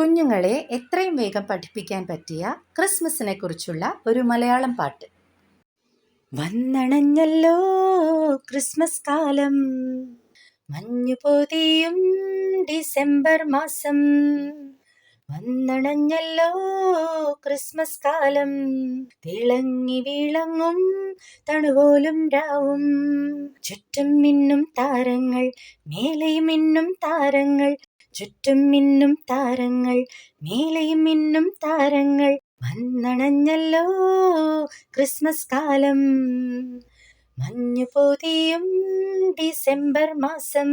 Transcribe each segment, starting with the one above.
കുഞ്ഞുങ്ങളെ എത്രയും വേഗം പഠിപ്പിക്കാൻ പറ്റിയ ക്രിസ്മസിനെ കുറിച്ചുള്ള ഒരു മലയാളം പാട്ട്. വന്നണഞ്ഞല്ലോ ക്രിസ്മസ് കാലം. മഞ്ഞു പൊതിയും ഡിസംബർ മാസം. വന്നണഞ്ഞല്ലോ ക്രിസ്മസ് കാലം. തിളങ്ങി വിളങ്ങും തണുപോലും രാവും. ചുറ്റും മിന്നും താരങ്ങൾ മേലെ മിന്നും താരങ്ങൾ. ചുറ്റും മിന്നും താരങ്ങൾ മേലെയും മിന്നും താരങ്ങൾ വന്നണഞ്ഞല്ലോ ക്രിസ്മസ് കാലം. മഞ്ഞു പൊതിയും ഡിസംബർ മാസം.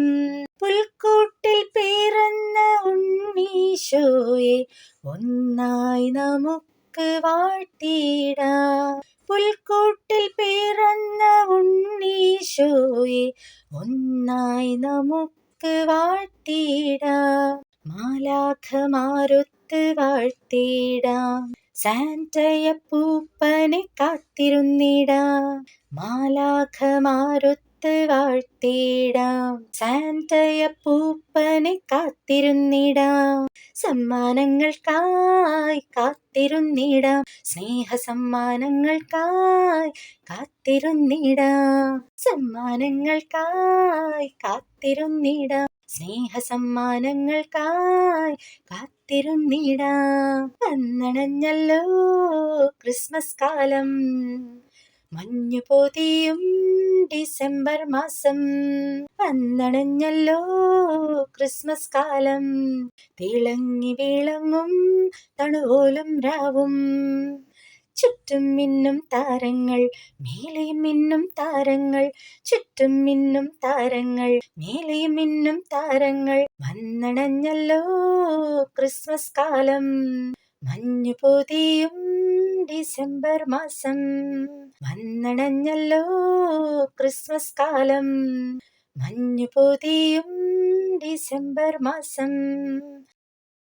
പുൽക്കൂട്ടിൽ പിറന്ന ഉണ്ണീശോയെ ഒന്നായി നമുക്ക് വാഴ്ത്തിടാം പുൽക്കൂട്ടിൽ പിറന്ന ഉണ്ണീശോയെ ഒന്നായി നമുക്ക് വാഴ്ത്തിടാം മാലാഖമാരൊത്ത് വാഴ്ത്തിടാം സാന്റയപ്പൂപ്പനെ കാത്തിരുന്നിടാം. മാലാഖമാരൊത്ത് വാഴ്ത്തിടാം സാന്റയപ്പൂപ്പനെ കാത്തിരുന്നിടാം. സമ്മാനങ്ങൾക്കായി കാത്തിരുന്നിടാം. സ്നേഹ സമ്മാനങ്ങൾക്കായി കാത്തിരുന്നിടാം. സമ്മാനങ്ങൾക്കായി കാത്തിരുന്നിടാം. സ്നേഹ സമ്മാനങ്ങൾക്കായി കാത്തിരുന്നിടാം. വന്നണഞ്ഞല്ലോ ക്രിസ്മസ് കാലം. മഞ്ഞു പൊതിയും ഡിസംബർ മാസം വന്നണഞ്ഞല്ലോ ക്രിസ്മസ് കാലം. തിളങ്ങി വിളങ്ങും തണുപോലും രാവും. ചുറ്റും മിന്നും താരങ്ങൾ മേലെ മിന്നും താരങ്ങൾ. ചുറ്റും മിന്നും താരങ്ങൾ മേലെ മിന്നും താരങ്ങൾ. വന്നണഞ്ഞല്ലോ ക്രിസ്മസ് കാലം. മഞ്ഞു പൊതിയും ഡിസംബർ മാസം. വന്നണഞ്ഞല്ലോ ക്രിസ്മസ് കാലം മഞ്ഞു പൊതിയും ഡിസംബർ മാസം.